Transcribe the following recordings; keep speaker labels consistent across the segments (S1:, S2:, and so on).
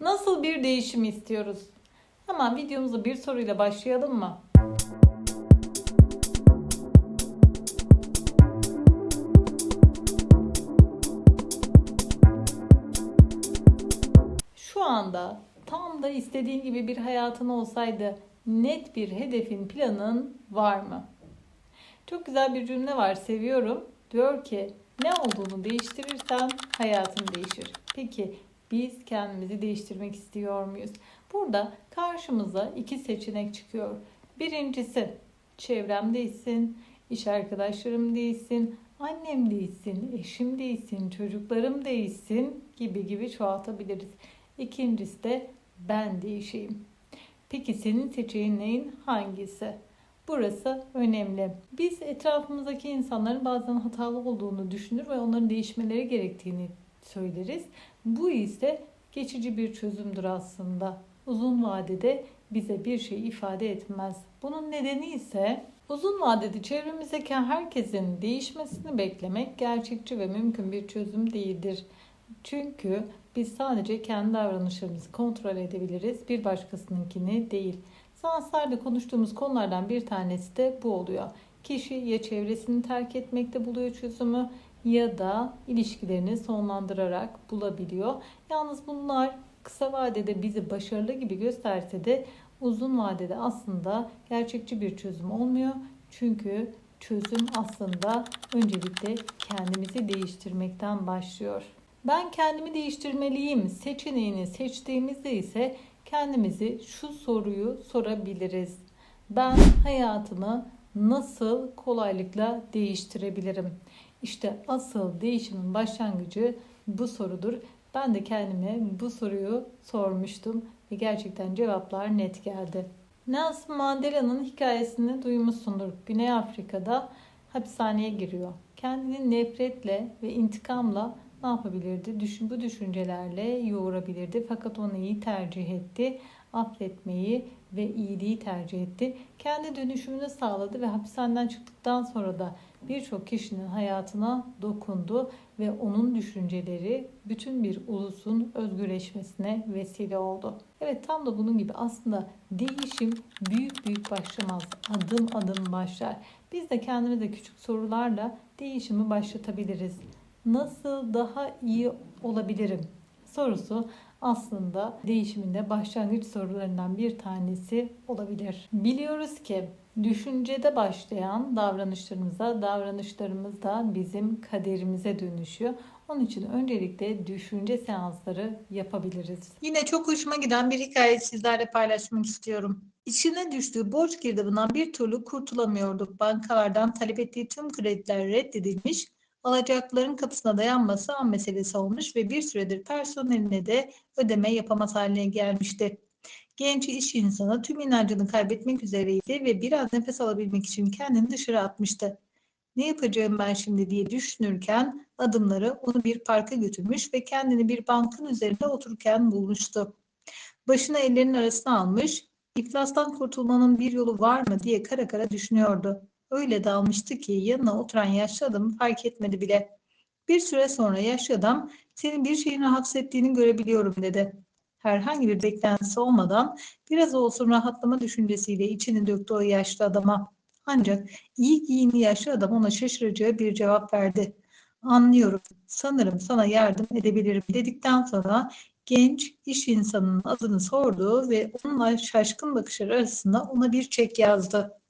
S1: Nasıl bir değişim istiyoruz? Hemen videomuza bir soruyla başlayalım mı? Şu anda tam da istediğin gibi bir hayatın olsaydı net bir hedefin, planın var mı? Çok güzel bir cümle var, seviyorum. Diyor ki, ne olduğunu değiştirirsen hayatın değişir. Peki biz kendimizi değiştirmek istiyor muyuz? Burada karşımıza iki seçenek çıkıyor. Birincisi, çevrem değilsin, iş arkadaşlarım değilsin, annem değilsin, eşim değilsin, çocuklarım değilsin gibi gibi çoğaltabiliriz. İkincisi de ben değişeyim. Peki senin seçeneğin hangisi? Burası önemli. Biz etrafımızdaki insanların bazen hatalı olduğunu düşünür ve onların değişmeleri gerektiğini söyleriz. Bu ise geçici bir çözümdür aslında. Uzun vadede bize bir şey ifade etmez. Bunun nedeni ise uzun vadede çevremizdeki herkesin değişmesini beklemek gerçekçi ve mümkün bir çözüm değildir. Çünkü biz sadece kendi davranışlarımızı kontrol edebiliriz, bir başkasınınkini değil. Seanslarda konuştuğumuz konulardan bir tanesi de bu oluyor. Kişi ya çevresini terk etmekte buluyor çözümü ya da ilişkilerini sonlandırarak bulabiliyor. Yalnız bunlar kısa vadede bizi başarılı gibi gösterse de uzun vadede aslında gerçekçi bir çözüm olmuyor. Çünkü çözüm aslında öncelikle kendimizi değiştirmekten başlıyor. Ben kendimi değiştirmeliyim seçeneğini seçtiğimizde ise kendimizi şu soruyu sorabiliriz. Ben hayatımı nasıl kolaylıkla değiştirebilirim? İşte asıl değişimin başlangıcı bu sorudur. Ben de kendime bu soruyu sormuştum ve gerçekten cevaplar net geldi. Nelson Mandela'nın hikayesini duymuşsundur. Güney Afrika'da hapishaneye giriyor. Kendini nefretle ve intikamla ne yapabilirdi? Düşün, bu düşüncelerle yoğurabilirdi. Fakat onu iyi tercih etti. Affetmeyi ve iyiliği tercih etti. Kendi dönüşümünü sağladı ve hapishaneden çıktıktan sonra da birçok kişinin hayatına dokundu ve onun düşünceleri bütün bir ulusun özgürleşmesine vesile oldu. Evet tam da bunun gibi aslında değişim büyük büyük başlamaz. Adım adım başlar. Biz de kendimize küçük sorularla değişimi başlatabiliriz nasıl daha iyi olabilirim sorusu aslında değişiminde başlangıç sorularından bir tanesi olabilir. Biliyoruz ki düşüncede başlayan davranışlarımıza, davranışlarımız da bizim kaderimize dönüşüyor. Onun için öncelikle düşünce seansları yapabiliriz. Yine çok hoşuma giden bir hikaye sizlerle paylaşmak istiyorum. İçine düştüğü borç girdabından bir türlü kurtulamıyordu. Bankalardan talep ettiği tüm krediler reddedilmiş alacakların kapısına dayanması an meselesi olmuş ve bir süredir personeline de ödeme yapamaz haline gelmişti. Genç iş insanı tüm inancını kaybetmek üzereydi ve biraz nefes alabilmek için kendini dışarı atmıştı. Ne yapacağım ben şimdi diye düşünürken adımları onu bir parka götürmüş ve kendini bir bankın üzerinde otururken bulmuştu. Başını ellerinin arasına almış, iflastan kurtulmanın bir yolu var mı diye kara kara düşünüyordu. Öyle dalmıştı ki yanına oturan yaşlı adam fark etmedi bile. Bir süre sonra yaşlı adam senin bir şeyin rahatsız ettiğini görebiliyorum dedi. Herhangi bir beklentisi olmadan biraz olsun rahatlama düşüncesiyle içini döktü o yaşlı adama. Ancak iyi giyimli yaşlı adam ona şaşıracağı bir cevap verdi. Anlıyorum, sanırım sana yardım edebilirim dedikten sonra genç iş insanının adını sordu ve onunla şaşkın bakışlar arasında ona bir çek yazdı.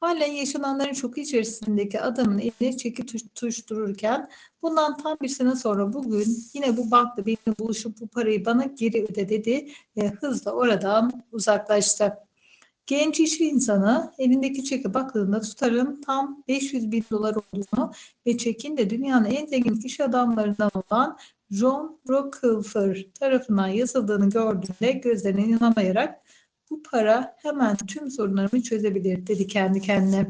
S1: Halen yaşananların şoku içerisindeki adamın eline çeki tutuştururken bundan tam bir sene sonra bugün yine bu bankla benimle buluşup bu parayı bana geri öde dedi ve hızla oradan uzaklaştı. Genç iş insanı elindeki çeki baktığında tutarın tam 500 bin dolar olduğunu ve çekin de dünyanın en zengin iş adamlarından olan John Rockefeller tarafından yazıldığını gördüğünde gözlerine inanamayarak bu para hemen tüm sorunlarımı çözebilir dedi kendi kendine.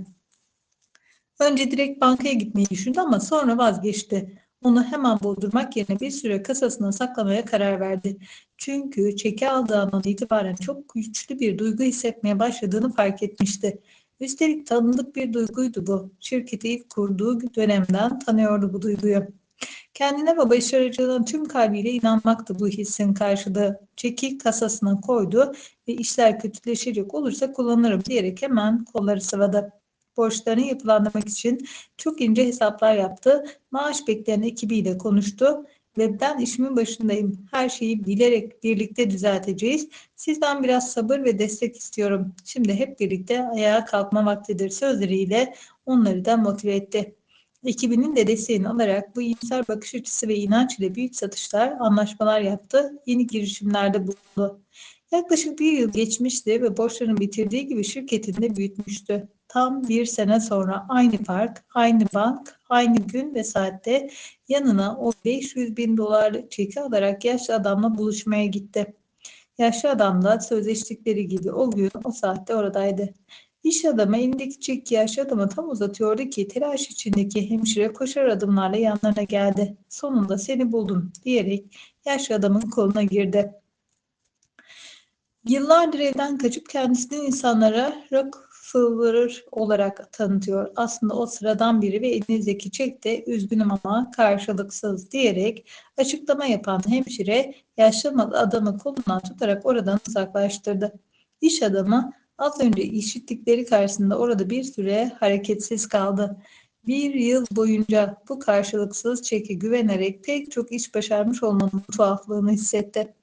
S1: Önce direkt bankaya gitmeyi düşündü ama sonra vazgeçti. Onu hemen bozdurmak yerine bir süre kasasına saklamaya karar verdi. Çünkü çeki aldığı andan itibaren çok güçlü bir duygu hissetmeye başladığını fark etmişti. Üstelik tanıdık bir duyguydu bu. Şirketi ilk kurduğu dönemden tanıyordu bu duyguyu.
S2: Kendine ve başarıcılığına tüm kalbiyle inanmaktı bu hissin karşılığı. Çeki kasasına koydu ve işler kötüleşecek olursa kullanırım diyerek hemen kolları sıvadı. Borçlarını yapılandırmak için çok ince hesaplar yaptı. Maaş bekleyen ekibiyle konuştu ve ben işimin başındayım. Her şeyi bilerek birlikte düzelteceğiz. Sizden biraz sabır ve destek istiyorum. Şimdi hep birlikte ayağa kalkma vaktidir sözleriyle onları da motive etti. Ekibinin de desteğini alarak bu iyimser bakış açısı ve inanç ile büyük satışlar, anlaşmalar yaptı. Yeni girişimlerde bulundu. Yaklaşık bir yıl geçmişti ve borçlarını bitirdiği gibi şirketini de büyütmüştü. Tam bir sene sonra aynı park, aynı bank, aynı gün ve saatte yanına o 500 bin dolarlık çeki alarak yaşlı adamla buluşmaya gitti. Yaşlı adam da sözleştikleri gibi o gün o saatte oradaydı. İş adamı elindeki yaşlı adama tam uzatıyordu ki telaş içindeki hemşire koşar adımlarla yanlarına geldi. Sonunda seni buldum diyerek yaşlı adamın koluna girdi. Yıllardır evden kaçıp kendisini insanlara Rockefeller olarak tanıtıyor. Aslında o sıradan biri ve elinizdeki çek de üzgünüm ama karşılıksız diyerek açıklama yapan hemşire yaşlı adamı kolundan tutarak oradan uzaklaştırdı. İş adamı az önce işittikleri karşısında orada bir süre hareketsiz kaldı. Bir yıl boyunca bu karşılıksız çeki güvenerek pek çok iş başarmış olmanın tuhaflığını hissetti.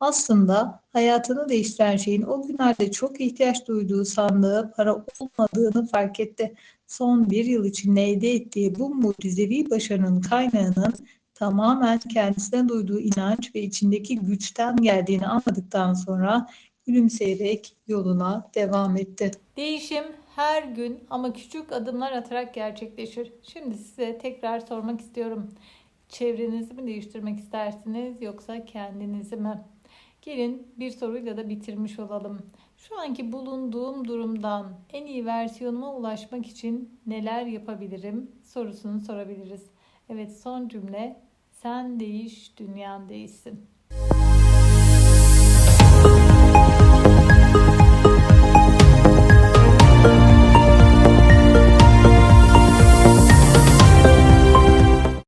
S2: Aslında hayatını değiştiren şeyin o günlerde çok ihtiyaç duyduğu sandığı para olmadığını fark etti. Son bir yıl içinde elde ettiği bu mucizevi başarının kaynağının tamamen kendisine duyduğu inanç ve içindeki güçten geldiğini anladıktan sonra gülümseyerek yoluna devam etti.
S1: Değişim her gün ama küçük adımlar atarak gerçekleşir. Şimdi size tekrar sormak istiyorum. Çevrenizi mi değiştirmek istersiniz yoksa kendinizi mi? Gelin bir soruyla da bitirmiş olalım. Şu anki bulunduğum durumdan en iyi versiyonuma ulaşmak için neler yapabilirim sorusunu sorabiliriz. Evet son cümle sen değiş dünyan değişsin.